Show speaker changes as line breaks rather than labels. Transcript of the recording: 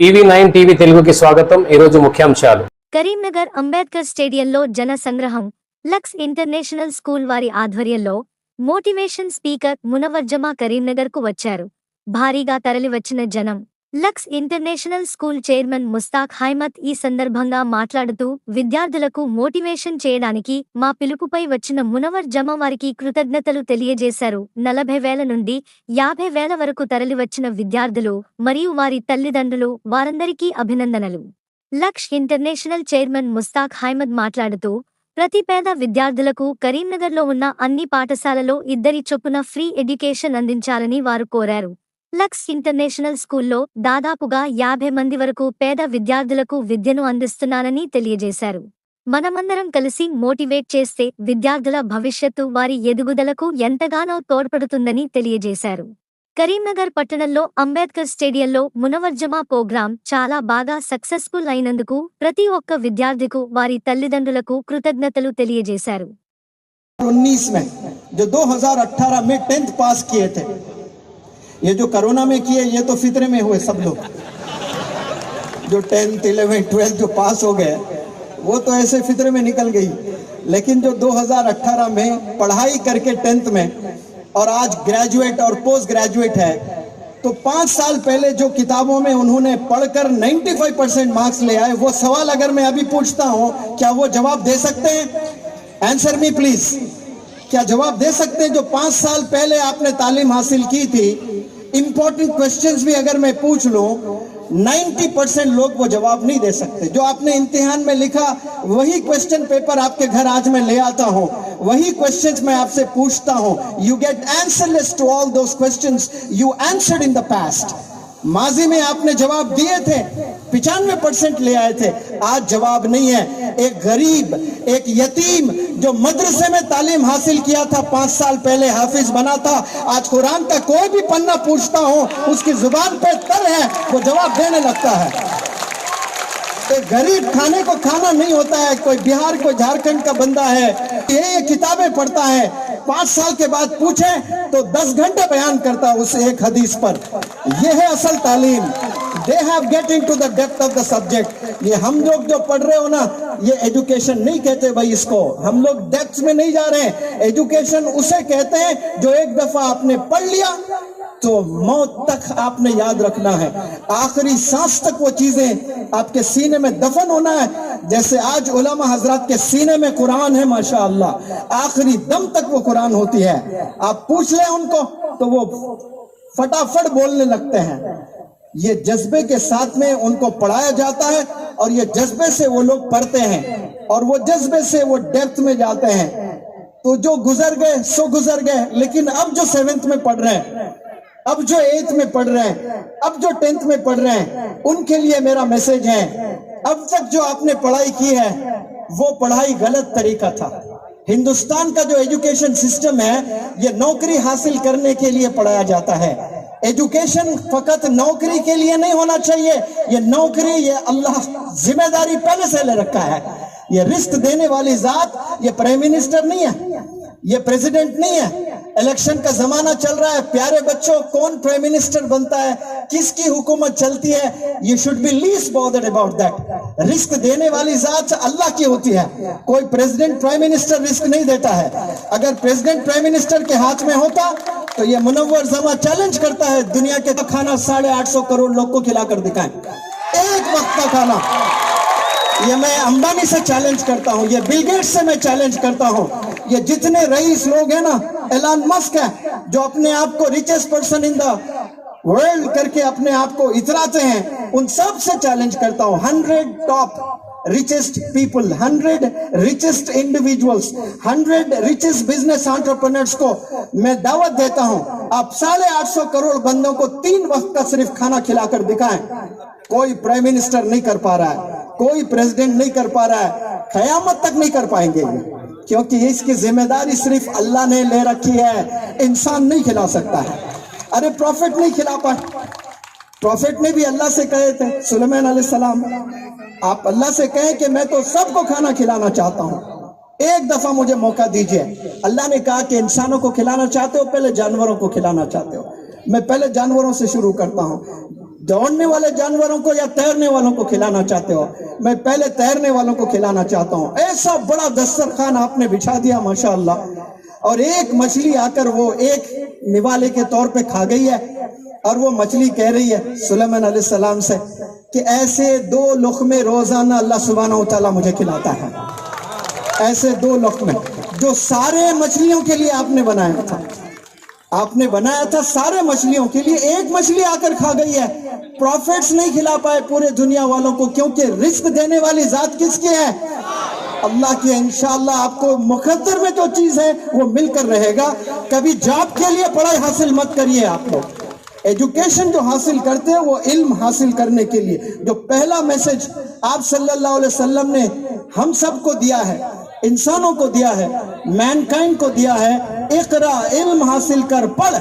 EV nine TV తెలుగుకి స్వాగతం. ఈరోజు ముఖ్యాంశాలు.
కరీంనగర్ అంబేద్కర్ స్టేడియంలో జన సంగ్రహం. లక్స్ ఇంటర్నేషనల్ స్కూల్ వారి ఆధ్వర్యంలో మోటివేషన్ స్పీకర్ మునవర్జమా కరీంనగర్కు వచ్చారు. భారీగా తరలివచ్చిన జనం. Lux international school chairman Mushtaq Haimat ఈ సందర్భంగా మాట్లాడుతూ విద్యార్థులకు మోటివేషన్ చేయడానికి మా పిలుపుపై వచ్చిన మునవర్ జమ వారికి కృతజ్ఞతలు తెలియజేశారు. నలభై వేల నుండి యాభై వేల వరకు తరలివచ్చిన విద్యార్థులు మరియు వారి తల్లిదండ్రులు వారందరికీ అభినందనలు. లక్ష్ ఇంటర్నేషనల్ చైర్మన్ ముస్తాక్ హైమద్ మాట్లాడుతూ ప్రతి పేద విద్యార్థులకు కరీంనగర్లో ఉన్న అన్ని పాఠశాలలో ఇద్దరి చొప్పున ఫ్రీ ఎడ్యుకేషన్ అందించాలని వారు కోరారు. లక్స్ ఇంటర్నేషనల్ స్కూల్లో దాదాపుగా యాభై మంది వరకు పేద విద్యార్థులకు విద్యను అందిస్తున్నానని తెలియజేశారు. మనమందరం కలిసి మోటివేట్ చేస్తే విద్యార్థుల భవిష్యత్తు వారి ఎదుగుదలకు ఎంతగానో తోడ్పడుతుందని తెలియజేశారు. కరీంనగర్ పట్టణంలో అంబేద్కర్ స్టేడియంలో మునవర్జమా ప్రోగ్రాం చాలా బాగా సక్సెస్ఫుల్ అయినందుకు ప్రతి ఒక్క విద్యార్థికు వారి తల్లిదండ్రులకు కృతజ్ఞతలు తెలియజేశారు.
یہ جو کرونا میں کیے، یہ تو فطرے میں ہوئے سب لوگ۔ جو ٹینتھ الیون ٹویلتھ جو پاس ہو گئے، وہ تو ایسے فطرے میں نکل گئی۔ لیکن جو دو ہزار اٹھارہ میں پڑھائی کر کے ٹینتھ میں اور آج گریجویٹ اور پوسٹ گریجویٹ ہے، تو پانچ سال پہلے جو کتابوں میں انہوں نے پڑھ کر نائنٹی فائیو پرسینٹ مارکس لے آئے، وہ سوال اگر میں ابھی پوچھتا ہوں، کیا وہ جواب دے سکتے ہیں؟ آنسر می پلیز کیا جواب دے سکتے ہیں جو پانچ سال پہلے آپ نے تعلیم حاصل کی تھی؟ امپورٹنٹ کوشچنز بھی اگر میں پوچھ لوں، نائنٹی پرسینٹ لوگ وہ جواب نہیں دے سکتے۔ جو آپ نے امتحان میں لکھا، وہی کوشچن پیپر آپ کے گھر آج میں لے آتا ہوں۔ وہی کوشچنز میں آپ سے پوچھتا ہوں۔ You get answer less to all those questions you answered in the past ماضی میں آپ نے جواب دیے تھے، پچانوے پرسنٹ لے آئے تھے۔ آج جواب نہیں ہے۔ ایک غریب، ایک یتیم جو مدرسے میں تعلیم حاصل کیا تھا، پانچ سال پہلے حافظ بنا تھا۔ آج قرآن کا کوئی بھی پنہ پوچھتا ہوں اس کی زبان پہ تر ہے، وہ جواب دینے لگتا ہے۔ ایک غریب کھانے کو کھانا نہیں ہوتا ہے، کوئی بیہار کوئی جھارکنڈ کا بندہ ہے، یہ یہ کتابیں پڑھتا ہے۔ پانچ سال کے بعد پوچھیں تو دس گھنٹے بیان کرتا اس ایک حدیث پر۔ یہ ہے اصل تعلیم۔ they have getting to the depth of the subject. یہ ہم لوگ جو پڑھ رہے ہو نا، یہ education نہیں کہتے بھائی اس کو۔ ہم لوگ ڈیپتھ میں نہیں جا رہے ہیں۔ ایجوکیشن اسے کہتے ہیں جو ایک دفعہ آپ نے پڑھ لیا تو موت تک آپ نے یاد رکھنا ہے۔ آخری سانس تک وہ چیزیں آپ کے سینے میں دفن ہونا ہے۔ جیسے آج علماء حضرات کے سینے میں قرآن ہے، ماشاءاللہ۔ آخری دم تک وہ قرآن ہوتی ہے۔ آپ پوچھ لیں ان کو تو وہ فٹا فٹ بولنے لگتے ہیں۔ یہ جذبے کے ساتھ میں ان کو پڑھایا جاتا ہے اور یہ جذبے سے وہ لوگ پڑھتے ہیں اور وہ جذبے سے وہ ڈیپتھ میں جاتے ہیں۔ تو جو گزر گئے، سو گزر گئے، لیکن اب جو سیونتھ میں پڑھ رہے ہیں، اب جو ایتھ میں پڑھ رہے ہیں، اب جو ٹینتھ میں پڑھ رہے ہیں، ان کے لیے میرا میسج ہے۔ اب تک جو آپ نے پڑھائی کی ہے، وہ پڑھائی غلط طریقہ تھا۔ ہندوستان کا جو ایجوکیشن سسٹم ہے، یہ نوکری حاصل کرنے کے لیے پڑھایا جاتا ہے۔ ایجوکیشن فقط نوکری کے لیے نہیں ہونا چاہیے۔ یہ نوکری، یہ اللہ ذمہ داری پہلے سے لے رکھا ہے۔ یہ رسک دینے والی ذات، یہ پریم منسٹر نہیں ہے۔ یہ پریزیڈنٹ نہیں ہے۔ الیکشن کا زمانہ چل رہا ہے۔ پیارے بچوں، کون پریم منسٹر بنتا ہے؟ کس کی حکومت چلتی ہے؟ You should be less bothered about that risk دینے والی ذات اللہ کی ہوتی ہے۔ کوئی پریزیڈنٹ پرائم منسٹر رسک نہیں دیتا ہے۔ اگر پریزیڈنٹ پرائم منسٹر کے ہاتھ میں ہوتا تو یہ منور زمان چیلنج کرتا ہے دنیا کے کھانا ساڑھے آٹھ سو کروڑ لوگ کو کھلا کر دکھائیں ایک وقت کا کھانا۔ یہ میں امبانی سے چیلنج کرتا ہوں، یہ بل گیٹ سے میں چیلنج کرتا ہوں۔ یہ جتنے رئیس لوگ ہیں نا، ایلان مسک ہے، جو اپنے آپ کو richest person in the world کر کے اپنے آپ کو اتراتے ہیں، ان سب سے چیلنج کرتا ہوں۔ Hundred top. richest people 100 richest individuals 100 richest business entrepreneurs کو میں دعوت دیتا ہوں آپ ساڑھے آٹھ سو کروڑ بندوں کو تین وقت کا صرف کھانا کھلا کر دکھائیں کوئی پرائم منسٹر نہیں کر پا رہا ہے کوئی پریزیڈنٹ نہیں کر پا رہا ہے قیامت تک نہیں کر پائیں گے کیونکہ اس کی ذمہ داری صرف اللہ نے لے رکھی ہے انسان نہیں کھلا سکتا ہے ارے پروفٹ نہیں کھلا پائے پروفٹ نے بھی اللہ سے کہے تھے سلیمان علیہ السلام آپ اللہ سے کہیں کہ میں تو سب کو کھانا کھلانا چاہتا ہوں۔ ایک دفعہ مجھے موقع دیجیے۔ اللہ نے کہا کہ انسانوں کو کھلانا چاہتے ہو، پہلے جانوروں کو کھلانا چاہتے ہو۔ میں پہلے جانوروں سے شروع کرتا ہوں۔ دوڑنے والے جانوروں کو یا تیرنے والوں کو کھلانا چاہتے ہو؟ میں پہلے تیرنے والوں کو کھلانا چاہتا ہوں۔ ایسا بڑا دسترخوان آپ نے بچھا دیا، ماشاءاللہ۔ اور ایک مچھلی آ کر وہ ایک نوالے کے طور پہ کھا گئی ہے اور وہ مچھلی کہہ رہی ہے سلیمان علیہ السلام سے کہ ایسے دو لقمے روزانہ اللہ سبحانہ و تعالیٰ مجھے کھلاتا ہے۔ ایسے دو لقمے جو سارے مچھلیوں کے لیے آپ نے بنایا تھا۔ آپ نے بنایا تھا سارے مچھلیوں کے لیے۔ ایک مچھلی آ کر کھا گئی ہے۔ پروفیٹس نہیں کھلا پائے پورے دنیا والوں کو کیونکہ رزق دینے والی ذات کس کی ہے؟ اللہ کی انشاءاللہ آپ کو مقدر میں جو چیز ہے وہ مل کر رہے گا۔ کبھی جاب کے لیے پڑھائی حاصل مت کریے آپ لوگ۔ ایجوکیشن جو حاصل کرتے ہیں وہ علم حاصل کرنے کے لیے۔ جو پہلا میسج آپ صلی اللہ علیہ وسلم نے ہم سب کو دیا ہے، انسانوں کو دیا ہے مین کائنڈ کو دیا ہے، اقرا، علم حاصل کر، پڑھ۔